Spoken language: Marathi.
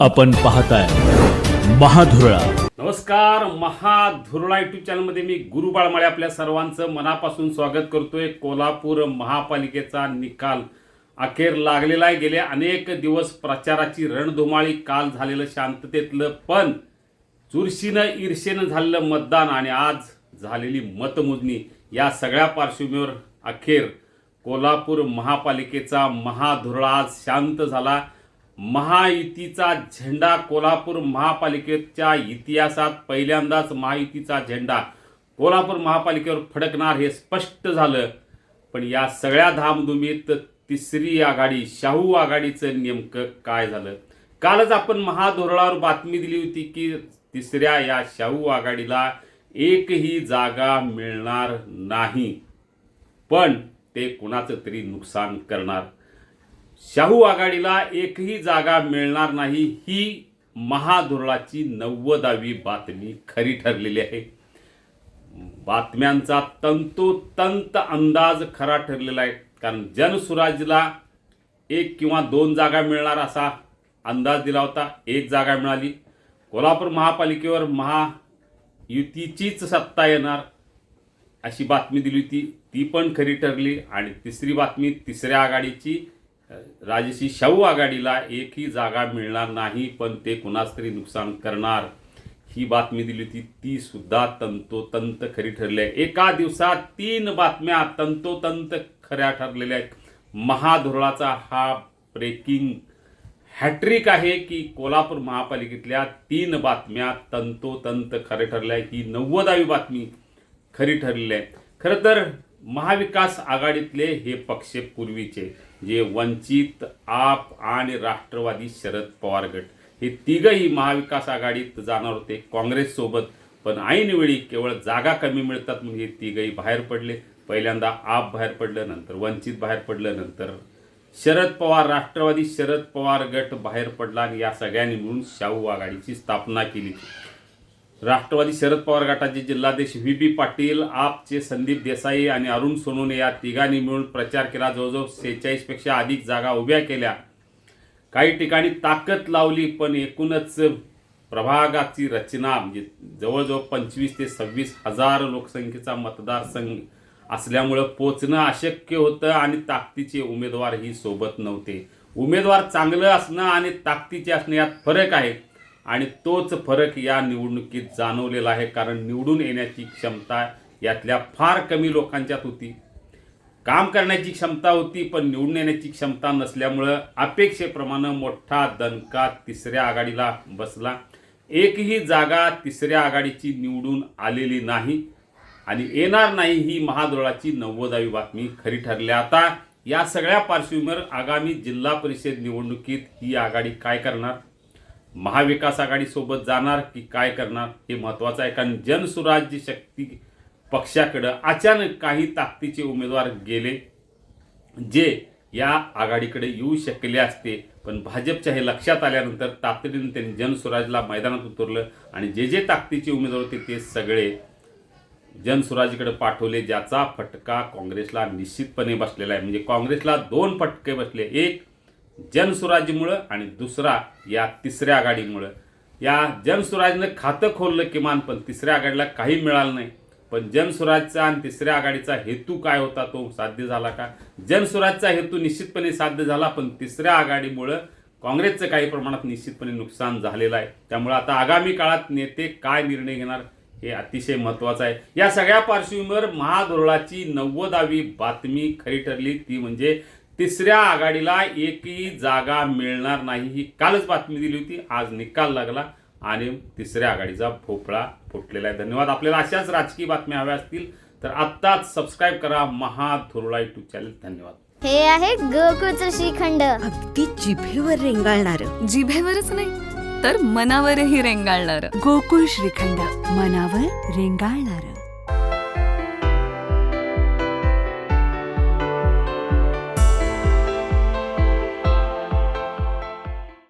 आपण पाहताय महाधुरळा. नमस्कार महाधुरळा युट्यूब चॅनलमध्ये मी गुरुबाळ माळे आपल्या सर्वांचं मनापासून स्वागत करतोय. कोल्हापूर महापालिकेचा निकाल अखेर लागलेला आहे. गेले अनेक दिवस प्रचाराची रणधुमाळी काल झालेलं शांततेतलं पण चुरशीनं ईर्षेनं झालेलं मतदान आणि आज झालेली मतमोजणी या सगळ्या पार्श्वभूमीवर अखेर कोल्हापूर महापालिकेचा महाधुरळा आज शांत झाला. महायुतीचा झेंडा कोल्हापूर महापालिकेच्या इतिहासात पहिल्यांदाच महायुतीचा झेंडा कोल्हापूर महापालिकेवर फडकणार हे स्पष्ट झालं. पण या सगळ्या धामधुमीत तिसरी आघाडी शाहू आघाडीचं नेमकं काय झालं? कालच आपण महाधोरणावर बातमी दिली होती की तिसऱ्या या शाहू आघाडीला एकही जागा मिळणार नाही. पण ते कुणाचं तरी नुकसान करणार. शाहू आघाडीला एकही जागा मिळणार नाही ही महाधुरळाची नव्वदावी बातमी खरी ठरलेली आहे. बातम्यांचा तंतोतंत अंदाज खरा ठरलेला आहे. कारण जनसुराजला एक किंवा दोन जागा मिळणार असा अंदाज दिला होता. एक जागा मिळाली. कोल्हापूर महापालिकेवर महायुतीचीच सत्ता येणार अशी बातमी दिली होती. ती पण खरी ठरली. आणि तिसरी बातमी तिसऱ्या आघाडीची राजेशी शाहू आघाडीला एकही जागा मिळणार नाही पण ते कुणास तरी नुकसान करणार. ही बातमी दिली होती ती सुद्धा तंतोतंत खरी ठरली आहे. एका दिवसात तीन बातम्या तंतोतंत खऱ्या ठरलेल्या आहेत. महाधुरळाचा हा ब्रेकिंग हॅट्रिक आहे की कोल्हापूर महापालिकेतल्या तीन बातम्या तंतोतंत खरे ठरल्या ही नव्वदावी बातमी खरी ठरलेली आहे. खरं तर महाविकास आघाडीतले हे पक्ष पूर्वीचे जे वंचित आप आणि राष्ट्रवादी शरद पवार गट हे तिघही महाविकास आघाडीत जाणार होते काँग्रेससोबत पण ऐनवेळी केवळ जागा कमी मिळतात म्हणजे हे तिघही बाहेर पडले. पहिल्यांदा आप बाहेर पडलं नंतर वंचित बाहेर पडलं नंतर शरद पवार राष्ट्रवादी शरद पवार गट बाहेर पडला आणि या सगळ्यांनी मिळून शाहू आघाडीची स्थापना केली. राष्ट्रवादी शरद पवार गटाचे जिल्हाध्यक्ष व्ही बी पाटील आपचे संदीप देसाई आणि अरुण सोनोने या तिघांनी मिळून प्रचार केला. जवळजवळ सेहेचाळीसपेक्षा अधिक जागा उभ्या केल्या. काही ठिकाणी ताकद लावली पण एकूणच प्रभागाची रचना म्हणजे जवळजवळ पंचवीस ते सव्वीस हजार लोकसंख्येचा मतदारसंघ असल्यामुळं पोचणं अशक्य होतं आणि ताकदीचे उमेदवारही सोबत नव्हते. उमेदवार चांगलं असणं आणि ताकदीचे असणं यात फरक आहे. आणि तोच फरक या निवडणुकीत जाणवलेला आहे कारण निवडून येण्याची क्षमता यातल्या फार कमी लोकांच्यात होती. काम करण्याची क्षमता होती पण निवडून येण्याची क्षमता नसल्यामुळं अपेक्षेप्रमाणे मोठा दणका तिसऱ्या आघाडीला बसला. एकही जागा तिसऱ्या आघाडीची निवडून आलेली नाही आणि येणार नाही ही महादोळाची नव्वदावी बातमी. खरी ठरली आता या सगळ्या पार्श्वभूमीवर आगामी जिल्हा परिषद निवडणुकीत ही आघाडी काय करणार? महाविकास आघाडीसोबत जाणार की काय करणार हे महत्त्वाचं आहे. कारण जनसुराज्य शक्ती पक्षाकडं अचानक काही ताकदीचे उमेदवार गेले जे या आघाडीकडे येऊ शकले असते. पण भाजपच्या हे लक्षात आल्यानंतर तातडीनं त्यांनी जनसुराजला मैदानात उतरलं आणि जे जे ताकदीचे उमेदवार होते ते सगळे जनसुराजीकडे पाठवले ज्याचा फटका काँग्रेसला निश्चितपणे बसलेला आहे. म्हणजे काँग्रेसला दोन फटके बसले. एक जनसुराजीमुळं आणि दुसरा या तिसऱ्या आघाडीमुळं. या जनसुराजनं खातं खोललं किमान पण तिसऱ्या आघाडीला काही मिळालं नाही. पण जनसुराजचा आणि तिसऱ्या आघाडीचा हेतू काय होता तो साध्य झाला का? जनसुराजचा हेतू निश्चितपणे साध्य झाला पण तिसऱ्या आघाडीमुळं काँग्रेसचं काही प्रमाणात निश्चितपणे नुकसान झालेलं आहे. त्यामुळे आता आगामी काळात नेते काय निर्णय घेणार हे अतिशय महत्त्वाचं आहे. या सगळ्या पार्श्वभूमीवर महाधोरणाची नव्वदावी बातमी खरी ठरली. ती म्हणजे तिसऱ्या आघाडीला एकही जागा मिळणार नाही ही कालच बातमी दिली होती. आज निकाल लागला आणि तिसऱ्या आघाडीचा भोपळा फुटलेला आहे. धन्यवाद. आपल्याला अशाच राजकीय बातम्या हव्या असतील तर आत्ताच सबस्क्राईब करा महाधुरळा युट्यूब चॅनल धन्यवाद. हे आहे गोकुळचं श्रीखंड. अगदी जिभेवर रेंगाळणार. जिभेवरच नाही तर मनावरही रेंगाळणार. गोकुळ श्रीखंड. मनावर रेंगाळणार.